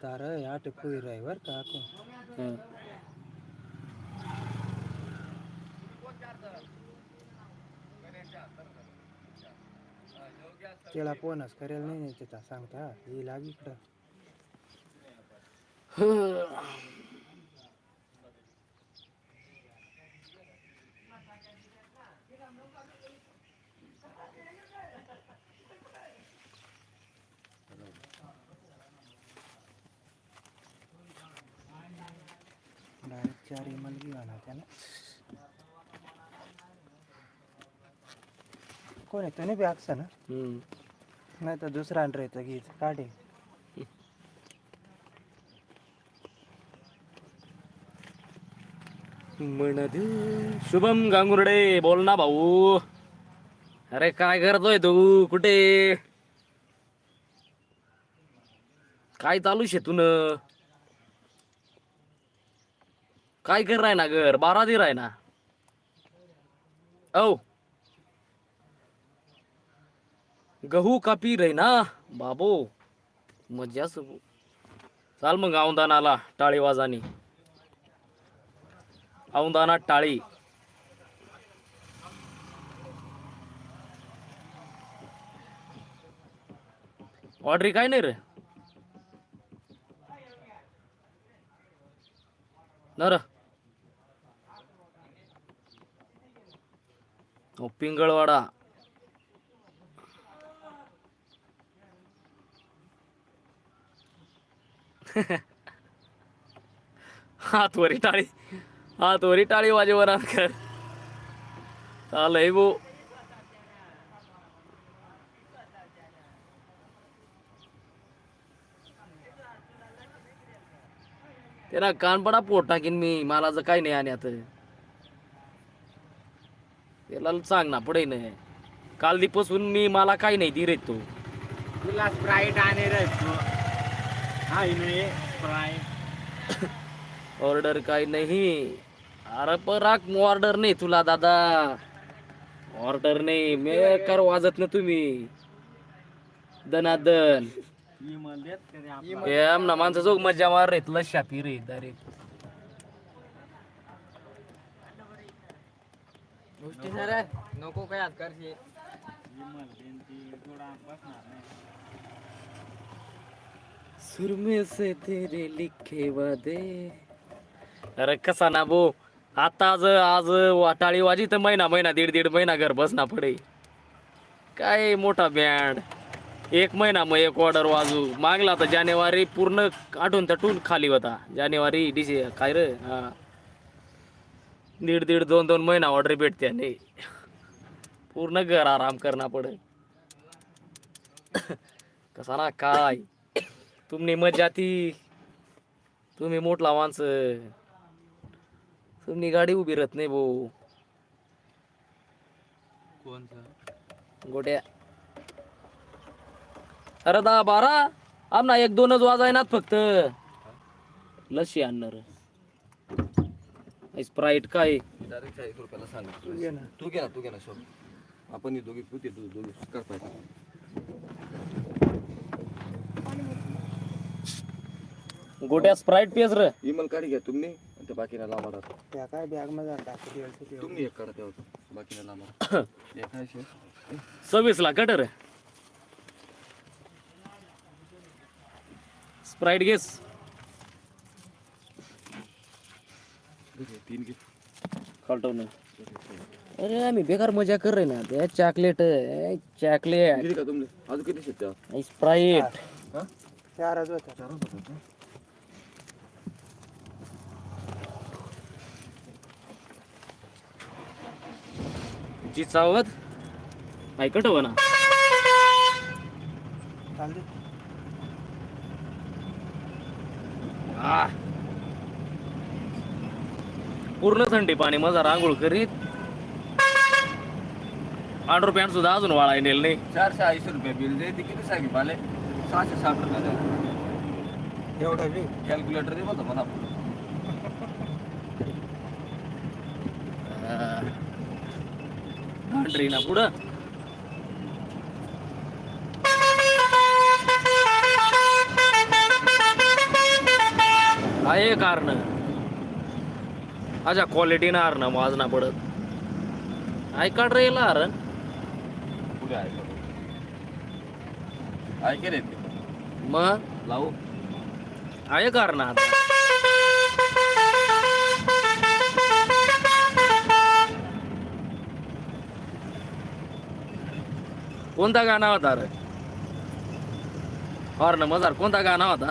तार आठ पुई राही का आखो त्याला फोनच करेल नाही तिथं सांगता ही लागी इकडं. डायरेक्ट चार इमल घेऊन त्याला. कोण आहे? त्याने बी आकसा ना? हं. नाही तर दुसरा अंडरायचं घ्यायचं काढे. म्हणत शुभम गांगुर्डे बोल ना भाऊ. अरे काय करतोय तू? कुठे? काय चालू शेतून काय कर राय ना घर? बारा दे राय ना औ. गहू कापी रे ना बाबो मजा चाल मग औंदानाला टाळी वाजानी. औंदाना टाळी. ऑर्डरी काय नाही रे? नर. तो पिंगळवाडा. हात वरी टाळी. हात वरी टाळी वाजेवर कर चालय भाऊ त्याला कानपडा पोट टाकीन मी. मला जर काही नाही आणि आता. त्याला सांग ना पुढे नाही. काल दीपासून मी मला काही नाही दी रे तू. तुला स्प्राईट आणि स्प्राईट ऑर्डर काही नाही अरे पराक ऑर्डर नाही तुला दादा. ऑर्डर नाही. मी कर वाजत ना तुम्ही. दनादन ना माणसं जोग मजा मार रे लशा पी रे डायरेक्ट गोष्टी सर नको काय आज से तेरे लिखे वादे. अरे कसा ना बो आता आज आज वाटाळी वाजी तर महिना महिना दीड दीड महिना घर बसना पडे. काय मोठा बँड एक महिना मग एक ऑर्डर वाजू. मागला तर जानेवारी पूर्ण आठवून तटून खाली होता. जानेवारी डिसे काय रे? हा. दीड दीड दोन दोन महिना ऑर्डर भेटते नाही पूर्ण घर आराम करणं पडे कसा ना काय? तुमनी मजा ती तुम्ही मोठला माणसं. तुमनी गाडी उभी राहत नाही भाऊ. गोट्या. अरे दहा बारा. आमना एक दोनच वाजायनात फक्त. लशी आणणार. स्प्राईट काय डायरेक्ट चाळीस रुपयाला सांग तू घे ना. तू घे ना तू घे ना शोभ आपण ही दोघी तू ते तू दोघी कर पाहिजे गोट्या स्प्राईट पेस र. इमल काढी घ्या तुम्ही आणि त्या बाकीला लांबा राहतो त्या काय बॅगमध्ये तुम्ही एक काढा तेव्हा. बाकीला लांबा एक आहे शेव. सव्वीस ला कटर स्प्राईट घेस अरे आम्ही बेकार मजा कर रे ना. ते चॉकलेट चॉकलेट किती का तुमले? अजून किती शेत स्प्राईट हा? चारच होता? जी चावत ऐकट हो ना. चालते आ. पूर्ण थंडी पाणी मजा रांगोळ करीत. अंडर पॅन्ट सुद्धा अजून वाळाय नेल नाही. चारशे ऐंशी रुपये बिल दे ते किती सांगितलं पाले सहाशे साठ रुपये द्या एवढं बी? कॅल्क्युलेटर दे बोलतो मला. घांटरी ना पुढं. आहे कारण? अच्छा क्वालिटीनं ना माझ ना पडत. आयकाड रे याला हरण कुठे मग? लावू. आहे कारण आता कोणता गाणा होता रे? हॉर्न मजार कोणता गाणा होता?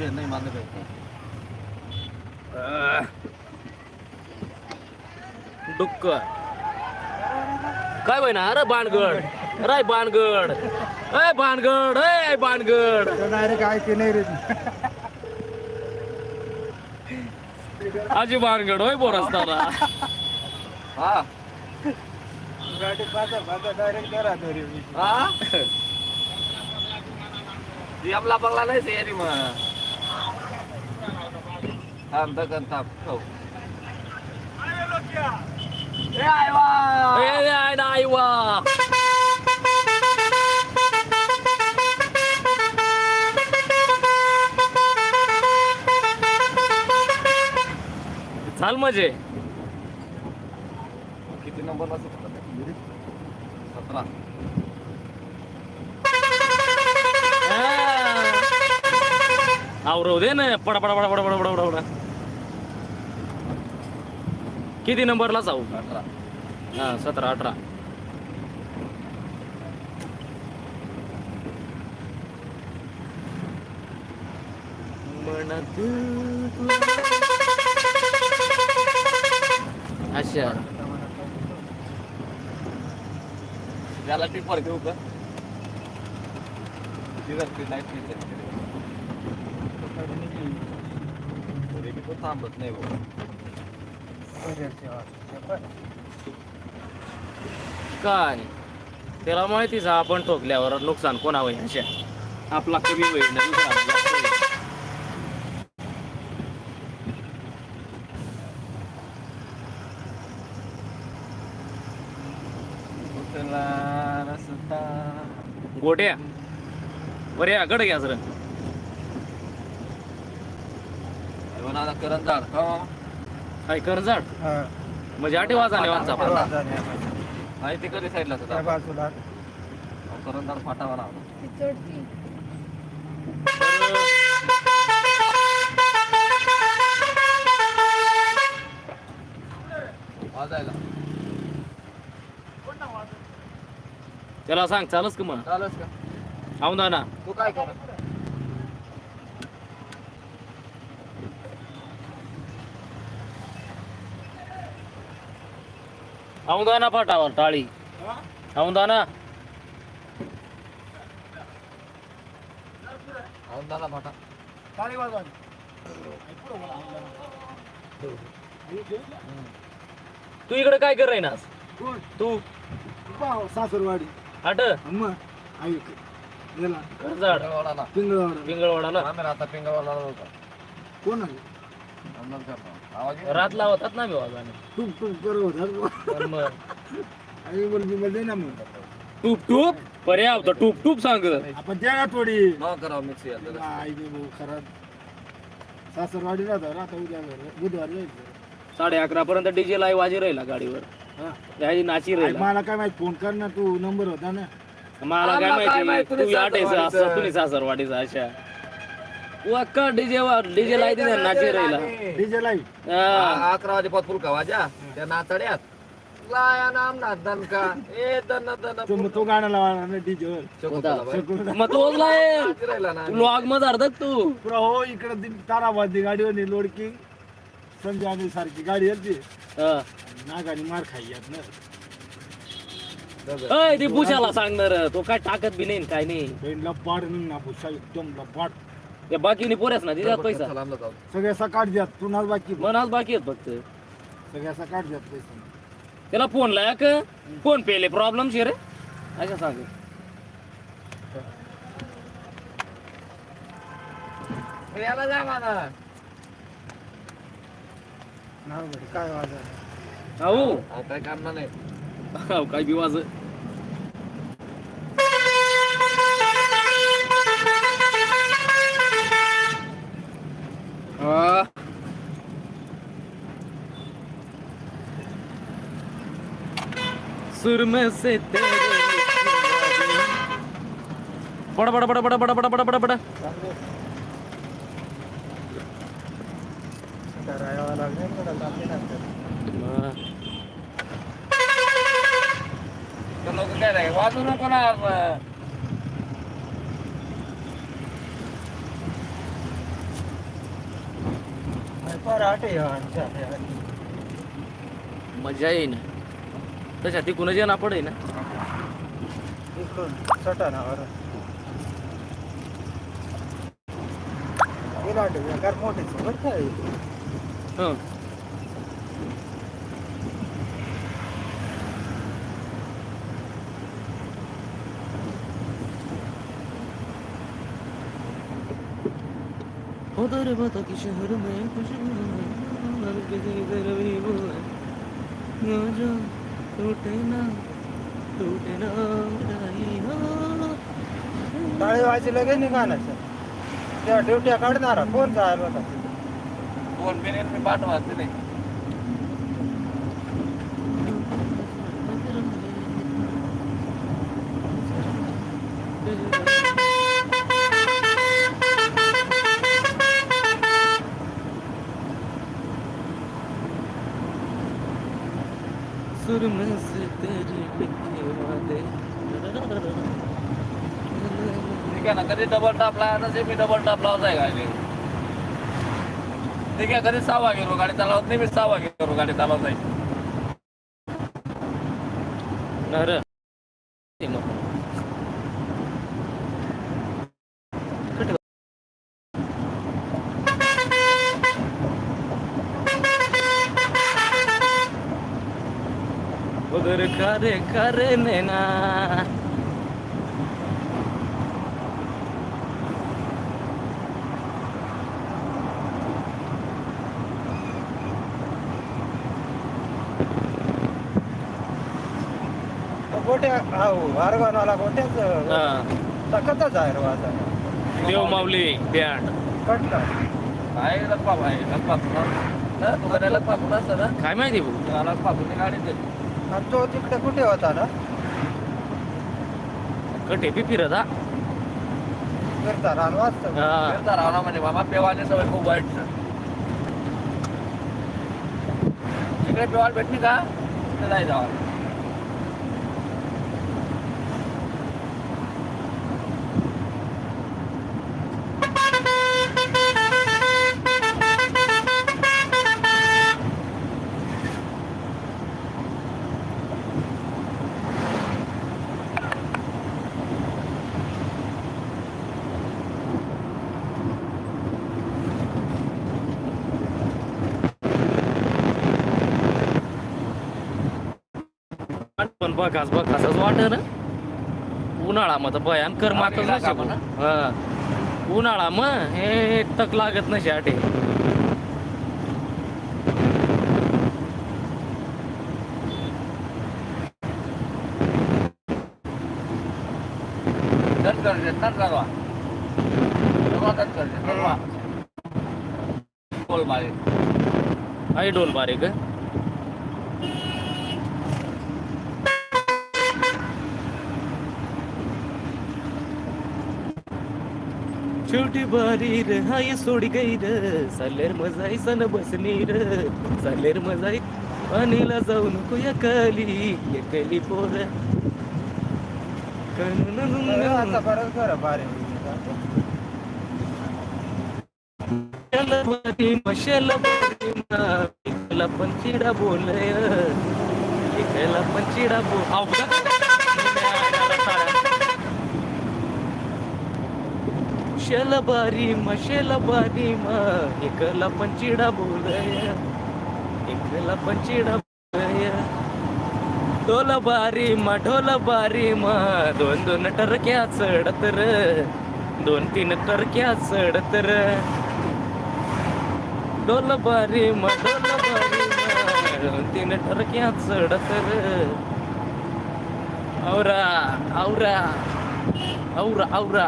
नाही काय होईना? अरे बाणगड अरे बाणगड अय बाणगड अय बाणगड डायरेक्ट ऐके नाही रे आजी बाणगड होय हा. गाडी पाहता पाहता डायरेक्ट करा तरी हा? आपला बंगला नाही यारी मग. चाल मजे. किती नंबर सतरा. आवरव दे ना. पडा पडा पडा पडा पडा पडा पडा. किती नंबरला जाऊ? अठरा. हा सतरा अठरा. अच्छा त्याला टिपर घेऊ का? थांबत नाही काय? त्याला माहितीच आपण ठोकल्यावर नुकसान कोणा होईल ह्याच्या आपला कमी होईल ना दुसरा गोट्या. बरे गड घ्या सर करंदाज काय कर्जाड हा. म्हणजे आठे वाजाने वाचा आहे ते कधी साईडला त्या सुद्धा बाजूला करंट झाड फाटावा ना वाजायला. त्याला सांग चालच का मग चालच का? औंदा ना तू काय कर అవుదానా పటావాలి టాళీ అవుదానా అవుదానా పట టాళీ వాదాలి तू इकडे काय कर ना तू? सासरवाडी आठ? अम्मा ऐक गेला पिंगळवाडा पिंगळवाडाला? आम्ही राहता पिंगळवाडाला होता. कोण आहे? आमदार रात लावतात ना मी वाजाने टूप टूप करत होता पण मग आई मुलगी मध्ये ना मग. टूप टूप? पर्याय तर टूप टूप सांग आपण द्या थोडी. न करावं मिक्सी आई भाऊ खरा सासरवाडी राहता राहता उद्या बुधवारी यायचं. साडे अकरा पर्यंत डीजे लाई वाजी राहिला गाडीवर. हा. त्याची नाची आई, राहिला मला काय माहीत फोन कर ना तू. नंबर होता ना. मला काय आम्हाला काय माहिती माहिती तू तुम्ही सासरवाडीचा अशा. वाक्का डीजे डीजे लाई तिथे नाची राहिला. DJ live. हा. आ- अकरा वाजे पाच फुलका वाजा. त्या नाचड्यात. कसला या नाम ना दणका. ए दन दन तो मग तो गाणं लावा ना बाई. सगळं मग तोच लाय ना. लॉग अर्धक तू. पुरा हो इकडे ताराबादी गाडीवर लोडकी. संजय आणि सारखी गाडी होती हा. नागाने मार खाई यात ना. अय ते बुशाला सांगणार. तो काय टाकत बी नाही न काय नाही. बहीण लपाट ना भुसा एकदम लपाट. ते बाकीने पोऱ्याच ना दिल्यात पैसा. सगळ्या सकाळ द्या तुनाच बाकी मनाच बाकी आहेत फक्त. सगळ्या सकाळ द्या पैसा. त्याला फोन लाया का फोन पेले प्रॉब्लेम शे रे अशा सांग. याला जा काय वाज हो आता काम नाही काय बी वाज. बिवाज सुरमे से तेरे बड़ा बड़ा बड़ा बड़ा बड़ा बड़ा बड़ा बड़ा बड़ा हा. लोक काय नाही वाजू नको ना त्यासाठी कुणाची ना पडे ना मोठे उधर बता कि शहर में खुशबू ना जा काळे व्हायचे लगेच निघाणायचं त्या ड्युट्या काढणारा फोन काय बघा फोन बिने पाठवा नाही. सुर में से ठीक आहे ना कधी डबल टाप लावा ते मी डबल टाप लावत आहे गाडी ठीक आहे कधी सहावा गेलो गाडी चालवत नाही मी सहावा गेलो गाडी चालवत आहे करे करे नैना। गोट्या हा वारवानाला गोट्याच सखतच आहे रवाचा देव माऊली बॅट कटला. काय लप्पा भाई लप्पा पुन्हा. तुला लप्पा पुन्हा सर काय माहिती भाऊ? लप्पा पुन्हा गाडी देतो आणि तो तिकडे कुठे होता ना? कटे बी फिरत हा फिरता रान वाजता हा. फिरता राहणार म्हणजे मामा पेवाने सवय खूप वाईट. इकडे पेवाल भेटली का? तिथे जाय जावा. बघास बघासच ना? उन्हाळा मग भयान कर मातच नशे म्हणा हा. उन्हाळा मग हे तक लागत नशे आटे आई डोल बारीक छोटी बारी र हाय सोडी गई र सालेर मजाई सन बसनी र सालेर मजाई पाणीला जाऊ नको एकली पोर. आता परत खरं बारे. मशेला पण चिडा बोलय. पण चिडा बोल. आव बारी मशेला बारी म. एकला पण चिडा बोलय. एकला पण चिडा ढोल बारी म ढोल बारी म. दोन दोन टरक्या चढत र. दोन तीन टरक्या चढत र. ढोल बारी म ढोल बारी म. दोन तीन टरक्या चढत र. औरा औरा औरा औरा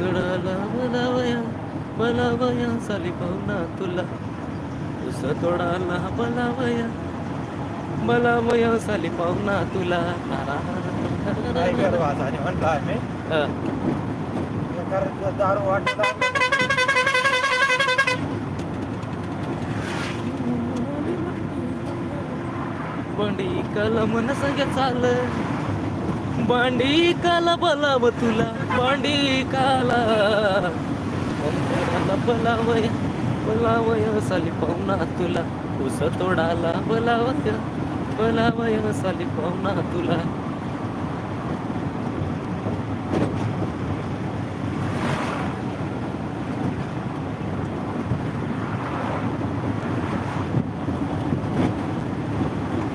जोडाला बलावया बलावया साली पाहुणा तुला. उस तोडाला बलावया बोलावया साली पाहुणा तुला. काय करू आता आणि म्हणलं आम्ही दारू वाटला बंडी काला मन संग चाल बांडी काला बलाव तुला बांडी काला. अंतराला बोलावया बोलावया साली पाहुणा तुला. उस तोडाला बोलावया बोलावया साली पाहुणा तुला.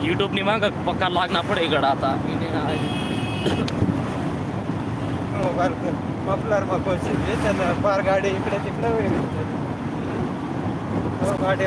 युट्यूबनी माग पक्का लागना पडे गडा आता. फार मफलर मग शिकले त्यानं फार गाडी इकडे तिकडे वेगळी हो, गाडी